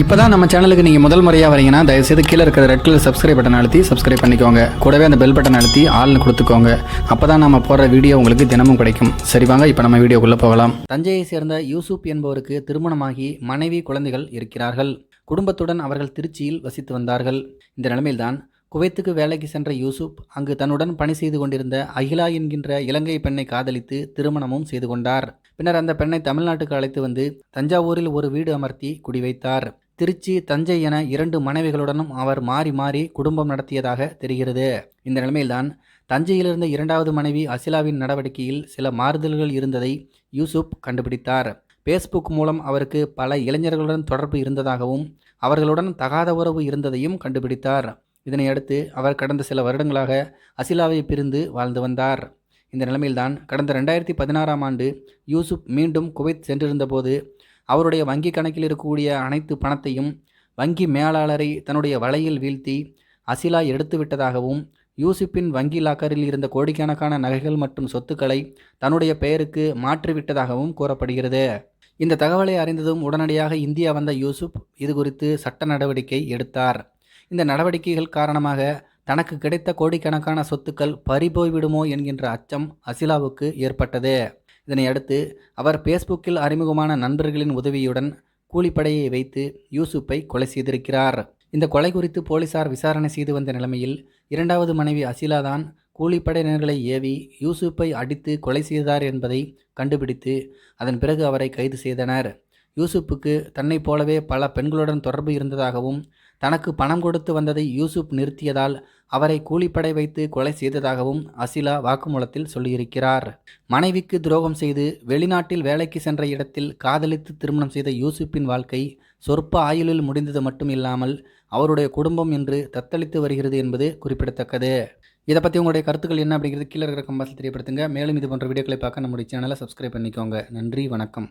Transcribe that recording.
இப்போ தான் நம்ம சேனலுக்கு நீங்கள் முதல் முறையாக வரீங்கன்னா தயவுசெய்து கீழே இருக்கிற ரெட் கலர் சப்ஸ்கிரைப் பட்டன் அழுத்தி சப்ஸ்கிரைப் பண்ணிக்கோங்க. கூடவே அந்த பெல் பட்டன் அழுத்தி ஆள்னு கொடுத்துக்கோங்க. அப்போ தான் நம்ம போடுற வீடியோ உங்களுக்கு தினமும் கிடைக்கும். சரி வாங்க இப்போ நம்ம வீடியோக்குள்ளே போகலாம். தஞ்சையை சேர்ந்த யூசுப் என்பவருக்கு திருமணமாகி மனைவி குழந்தைகள் இருக்கிறார்கள். குடும்பத்துடன் அவர்கள் திருச்சியில் வசித்து வந்தார்கள். இந்த நிலைமையில்தான் குவைத்துக்கு வேலைக்கு சென்ற யூசுப் அங்கு தன்னுடன் பணி செய்து கொண்டிருந்த அகிலா என்கின்ற இலங்கை பெண்ணை காதலித்து திருமணமும் செய்து கொண்டார். பின்னர் அந்த பெண்ணை தமிழ்நாட்டுக்கு அழைத்து வந்து தஞ்சாவூரில் ஒரு வீடு அமர்த்தி குடிவைத்தார். திருச்சி தஞ்சை என இரண்டு மனைவிகளுடனும் அவர் மாறி மாறி குடும்பம் நடத்தியதாக தெரிகிறது. இந்த நிலைமையில்தான் தஞ்சையிலிருந்த இரண்டாவது மனைவி அசிலாவின் நடவடிக்கையில் சில மாறுதல்கள் இருந்ததை யூசுப் கண்டுபிடித்தார். ஃபேஸ்புக் மூலம் அவருக்கு பல இளைஞர்களுடன் தொடர்பு இருந்ததாகவும் அவர்களுடன் தகாத உறவு இருந்ததையும் கண்டுபிடித்தார். இதனையடுத்து அவர் கடந்த சில வருடங்களாக அசிலாவை பிரிந்து வாழ்ந்து வந்தார். இந்த நிலைமையில்தான் கடந்த ரெண்டாயிரத்தி பதினாறாம் ஆண்டு யூசுப் மீண்டும் குவைத் சென்றிருந்தபோது அவருடைய வங்கி கணக்கில் இருக்கக்கூடிய அனைத்து பணத்தையும் வங்கி மேலாளரை தன்னுடைய வலையில் வீழ்த்தி அசிலா எடுத்து விட்டதாகவும் யூசுப்பின் வங்கி லாக்கரில் இருந்த கோடிக்கணக்கான நகைகள் மற்றும் சொத்துக்களை தன்னுடைய பெயருக்கு மாற்றிவிட்டதாகவும் கூறப்படுகிறது. இந்த தகவலை அறிந்ததும் உடனடியாக இந்தியா வந்த யூசுப் இது குறித்து சட்ட நடவடிக்கை எடுத்தார். இந்த நடவடிக்கைகள் காரணமாக தனக்கு கிடைத்த கோடிக்கணக்கான சொத்துக்கள் பறிபோய்விடுமோ என்கின்ற அச்சம் அசிலாவுக்கு ஏற்பட்டது. இதனையடுத்து அவர் பேஸ்புக்கில் அறிமுகமான நண்பர்களின் உதவியுடன் கூலிப்படையை வைத்து யூசுப்பை கொலை செய்திருக்கிறார். இந்த கொலை குறித்து போலீசார் விசாரணை செய்து வந்த நிலைமையில் இரண்டாவது மனைவி அசிலா தான் கூலிப்படையினர்களை ஏவி யூசுப்பை அடித்து கொலை செய்தார் என்பதை கண்டுபிடித்து அதன் பிறகு அவரை கைது செய்தனர். யூசுப்புக்கு தன்னைப் போலவே பல பெண்களுடன் தொடர்பு இருந்ததாகவும் தனக்கு பணம் கொடுத்து வந்ததை யூசுப் நிறுத்தியதால் அவரை கூலிப்படை வைத்து கொலை செய்ததாகவும் அசிலா வாக்குமூலத்தில் சொல்லியிருக்கிறார். மனைவிக்கு துரோகம் செய்து வெளிநாட்டில் வேலைக்கு சென்ற இடத்தில் காதலித்து திருமணம் செய்த யூசுப்பின் வாழ்க்கை சொற்ப ஆயுளில் முடிந்தது மட்டும் இல்லாமல் அவருடைய குடும்பம் என்று தத்தளித்து வருகிறது என்பது குறிப்பிடத்தக்கது. இதை பற்றி உங்களுடைய கருத்துக்கள் என்ன அப்படிங்கிறது கீழே இருக்கிற கம்பாசில் தெரியப்படுத்துங்க. மேலும் இது போன்ற வீடியோக்களை பார்க்க நம்முடைய சேனலை சப்ஸ்கிரைப் பண்ணிக்கோங்க. நன்றி வணக்கம்.